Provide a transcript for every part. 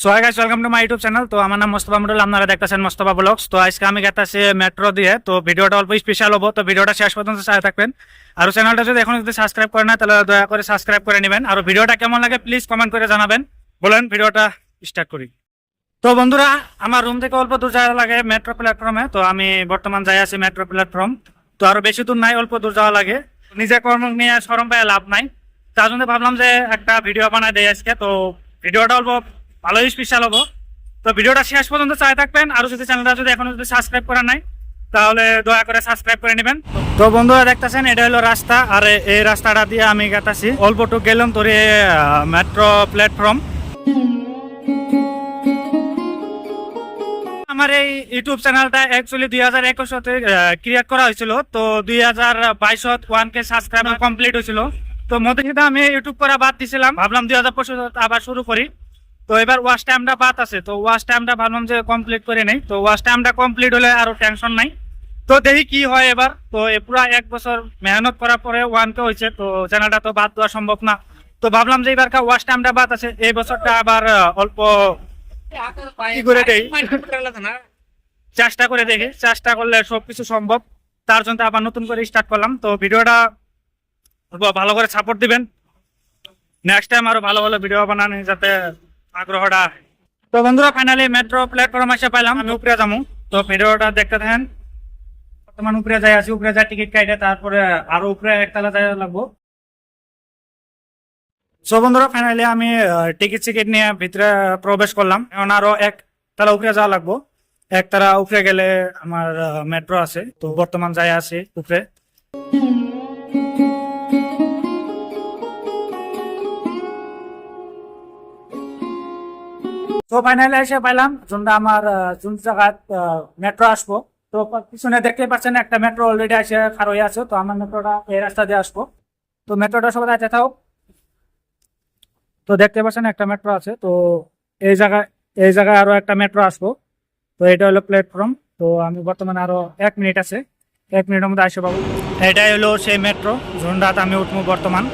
So hi guys welcome to my YouTube channel তো আমার নাম মোস্তফা মন্ডল আপনারা দেখতেছেন মোস্তফা ব্লগস। তো আজকে আমি গেতাছি মেট্রো দিয়ে। তো ভিডিওটা অল্প স্পেশাল হব। তো ভিডিওটা শেষ পর্যন্ত চাই থাকবেন। আর চ্যানেলটা যদি এখন যদি সাবস্ক্রাইব করে না, তাহলে দয়া করে সাবস্ক্রাইব করে নেবেন। আর ভিডিওটা কেমন লাগে প্লিজ কমেন্ট করে জানাবেন। বলেন, ভিডিওটা স্টার্ট করি। তো বন্ধুরা, আমার রুম থেকে অল্প দূর যাওয়া লাগে মেট্রো প্ল্যাটফর্মে তো আমি বর্তমান যাই আছি মেট্রো প্ল্যাটফর্ম তো আরও বেশি দূর নাই, অল্প দূর যাওয়া লাগে। নিজে কর্ম নিয়ে সরম পায় লাভ নাই। তার জন্য ভাবলাম যে একটা ভিডিও বানাই দেয় আজকে। তো ভিডিওটা অল্প ভালোই স্পেশাল হব। তো ভিডিওটা শেষ পর্যন্ত চাই থাকবেন। আর যদি চ্যানেলটা যদি এখনও যদি সাবস্ক্রাইব করা নাই, তাহলে দয়া করে সাবস্ক্রাইব করে নেবেন। তো বন্ধুরা দেখতেছেন, এটা হলো রাস্তা। আর এই রাস্তাটা দিয়ে আমি গেতাছি। অল্পটুক গেলাম তোর মেট্রো প্ল্যাটফর্ম আমার এই ইউটিউব চ্যানেলটা অ্যাকচুয়ালি দুই হাজার একুশতে ক্রিয়েট করা হয়েছিল। তো দুই হাজার বাইশত ওয়ান কে সাবস্ক্রাইবার কমপ্লিট হয়েছিল। তো মধ্যে আমি ইউটিউব করা বাদ দিছিলাম। ভাবলাম দুই হাজার পঁচিশ আবার শুরু করি। তো এবার ওয়াশ টাইমটা বাদ আছে, তো ওয়াশ টাইমটা ভাবলাম যে কমপ্লিট করে নেই, তো ওয়াশ টাইমটা কমপ্লিট হলে আরও টেনশন নাই। তো দেখি কি হয় এবার, তো পুরা এক বছর মেহনত করার পরে ওয়ান কে হয়েছে, তো চ্যানেলটা তো বাদ দেওয়া সম্ভব না। তো ভাবলাম যে এবার ওয়াশ টাইমটা বাদ আছে, এই বছরটা আবার অল্প কি করে দেই? চেষ্টা করে দেখি, চেষ্টা করলে সবকিছু সম্ভব। তার জন্য আবার নতুন করে স্টার্ট করলাম। তো ভিডিওটা ভালো করে সাপোর্ট দিবেন। নেক্সট টাইম আরও ভালো ভালো ভিডিও বানানো, যাতে আগ্রহটা তো বন্ধুরা ফাইনালি মেট্রো প্ল্যাটফর্ম পাইলাম। আমি উপরে যাব তো ভিডিওটা দেখতে থাকেন। বর্তমান উপরে যাই উপরে যা টিকিট কাটে তারপরে আরও উপরে একতলা যাই লাগবো। সো বন্ধুরা ফাইনালি আমি টিকিট সিকিট নিয়ে ভিতরে প্রবেশ করলাম। এখন আরও এক তালা উপরে যাওয়া লাগবো। এক তারা উপরে গেলে আমার মেট্রো আছে। তো বর্তমান যাই আছে উপরে। ফাইনালি এসে পাইলাম। যোনটা আমার যোন জায়গায় মেট্রো আসব। তো পিছনে দেখতে পাচ্ছেন একটা মেট্রো অলরেডি এসে খার হয়ে আছে। তো আমার মেট্রোটা এই রাস্তা দিয়ে আসব। তো মেট্রোটা সবাই আছে থাও তো দেখতে পাচ্ছেন একটা মেট্রো আছে। তো এই জায়গায় এই জায়গায় আরও একটা মেট্রো আসব। তো এটা হলো প্ল্যাটফর্ম তো আমি বর্তমানে আরও এক মিনিট আছে। এক মিনিটের মধ্যে আসে পাবো। এটাই হলো সেই মেট্রো ঝুন্ডাতে আমি উঠবো বর্তমান।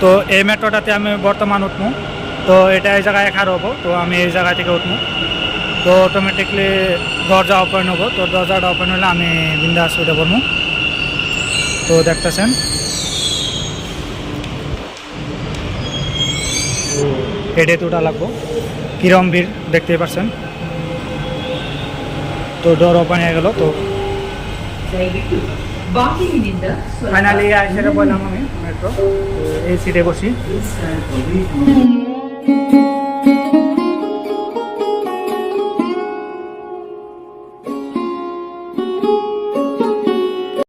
তো এই মেট্রোটাতে আমি বর্তমান উঠবো। তো এটা এই জায়গায় খার হব তো আমি এই জায়গা থেকে উঠবো। তো অটোমেটিকলি দরজা ওপেন হব, তো দরজাটা ওপেন হলে আমি বিন্দাস উঠে পড়ব। তো দেখতেছেন। হেডে তোটা লাগবো। কিরম ভিড় দেখতেই পাচ্ছেন তো ডোর ওপেন হয়ে গেল, তো ফাইনালি আমি মেট্রো এই সিটে বসি।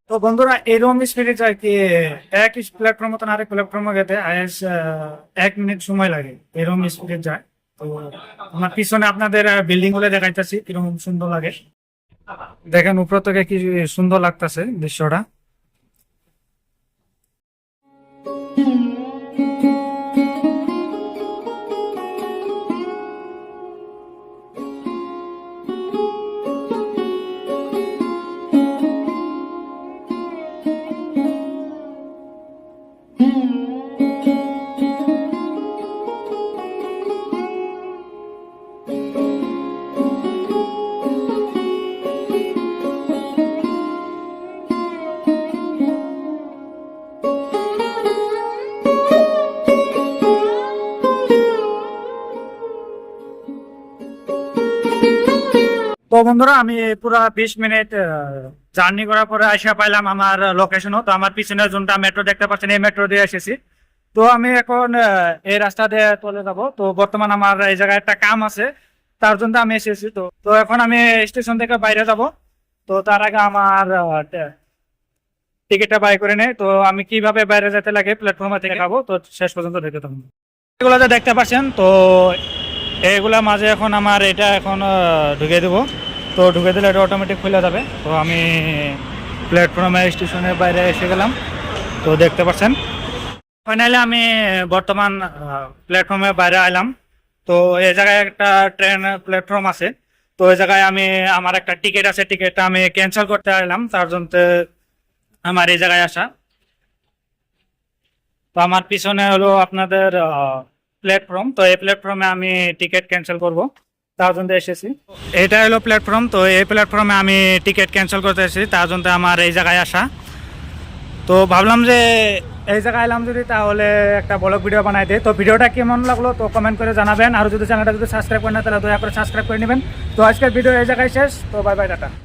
তো বন্ধুরা এরকম স্পিডে যায় কি, এক প্ল্যাটফর্ম মতন আরেক প্ল্যাটফর্মে যেতে আইএস এক মিনিট সময় লাগে এরকম স্পিডে যায়। তো আমার পিছনে আপনাদের বিল্ডিংগুলো দেখাইতেছি, কীরকম সুন্দর লাগে। দেখেন উপর থেকে কি সুন্দর লাগতেছে দৃশ্যটা। বন্ধুরা আমি পুরা বিশ মিনিট জার্নি করার পরে আসা পাইলাম আমার লোকেশনও তো আমার পিছনে যোনটা মেট্রো দেখতে পাচ্ছেন এই মেট্রো দিয়ে এসেছি। তো আমি এখন এই রাস্তা দিয়ে চলে যাব। তো বর্তমান আমার এই জায়গায় একটা কাম আছে তার জন্য আমি এসেছি। তো তো এখন আমি স্টেশন থেকে বাইরে যাব। তো তার আগে আমার টিকিটটা বাই করে নেই তো আমি কীভাবে বাইরে যেতে লাগে প্ল্যাটফর্মে থেকে খাব। তো শেষ পর্যন্ত দেখতে থাকব এগুলো যে দেখতে পাচ্ছেন তো এগুলা মাঝে এখন আমার এটা এখন আহ, ঢুকে দেবো। তো ঢুকে দিলে এটা অটোমেটিক খুলে যাবে। তো আমি প্ল্যাটফর্মে স্টেশনের বাইরে এসে গেলাম। তো দেখতে পাচ্ছেন। ফাইনালি আমি বর্তমান প্ল্যাটফর্মের বাইরে আইলাম। তো এই জায়গায় একটা ট্রেন প্ল্যাটফর্ম আছে। তো এই জায়গায় আমি, আমার একটা টিকিট আছে। টিকিটটা আমি ক্যান্সেল করতে আইলাম। তার জন্য আমার এই জায়গায় আসা। তো আমার পিছনে হলো আপনাদের প্ল্যাটফর্ম তো এই প্ল্যাটফর্মে আমি টিকিট ক্যান্সেল করব। তার জন্য এসেছি। এটা হলো প্ল্যাটফর্ম তো এই প্ল্যাটফর্মে আমি টিকিট ক্যান্সেল করতে এসেছি তার জন্য আমার এই জায়গায় আসা। তো ভাবলাম যে এই জায়গায় এলাম যদি, তাহলে একটা ব্লগ ভিডিও বানাই দিই। তো ভিডিওটা কেমন লাগল, তো কমেন্ট করে জানাবেন। আর যদি চ্যানেলটা যদি সাবস্ক্রাইব করেন না, তাহলে দয়া করে সাবস্ক্রাইব করে নেবেন। তো আজকের ভিডিও এই জায়গায় শেষ, তো বাই বাই টাটা।